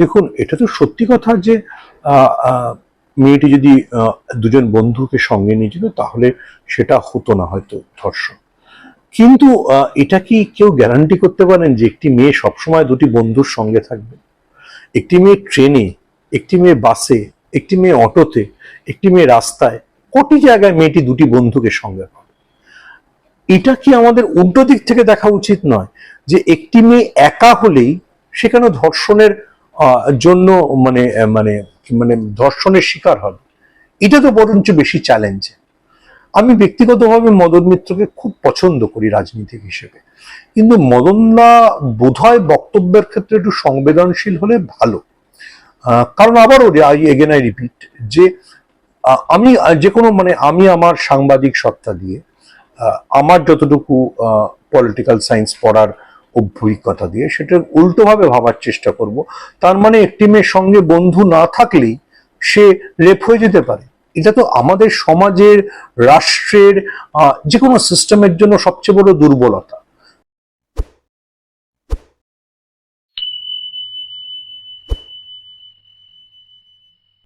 দেখুন, এটা তো সত্যি কথা যে মেয়েটি যদি দুজন বন্ধুকে সঙ্গে নিয়ে যেত, তাহলে সেটা হতো না হয়তো ধর্ষণ। কিন্তু এটা কি কেউ গ্যারান্টি করতে পারেন যে একটি মেয়ে সবসময় দুটি বন্ধুর সঙ্গে থাকবে? একটি মেয়ে ট্রেনে, একটি মেয়ে বাসে, একটি মেয়ে অটোতে, একটি মেয়ে রাস্তায়, কোটি জায়গায় মেয়েটি দুটি বন্ধুকে সঙ্গে পাবে। এটা কি আমাদের উল্টো দিক থেকে দেখা উচিত নয় যে একটি মেয়ে একা হলেই সেখানে ধর্ষণের জন্য মানে মানে মানে ধর্ষণের শিকার হবে। এটা তো বরঞ্চ বেশি চ্যালেঞ্জ আমি ব্যক্তিগতভাবে মদন মিত্রকে খুব পছন্দ করি রাজনীতিক হিসেবে। কিন্তু মদনদা বোধহয় বক্তব্যের ক্ষেত্রে একটু সংবেদনশীল হলে ভালো। কারণ আবারও আই এগেন আই রিপিট যে আমি যে কোনো মানে আমি আমার সাংবাদিক সত্তা দিয়ে আমার যতটুকু পলিটিক্যাল সায়েন্স পড়ার অভিজ্ঞতা দিয়ে সেটা উল্টোভাবে ভাবার চেষ্টা করব। তার মানে একটি মেয়ের সঙ্গে বন্ধু না থাকলেই সে রেপ হয়ে যেতে পারে। এটা তো আমাদের সমাজের, রাষ্ট্রের যে কোনো সিস্টেমের জন্য সবচেয়ে বড় দুর্বলতা।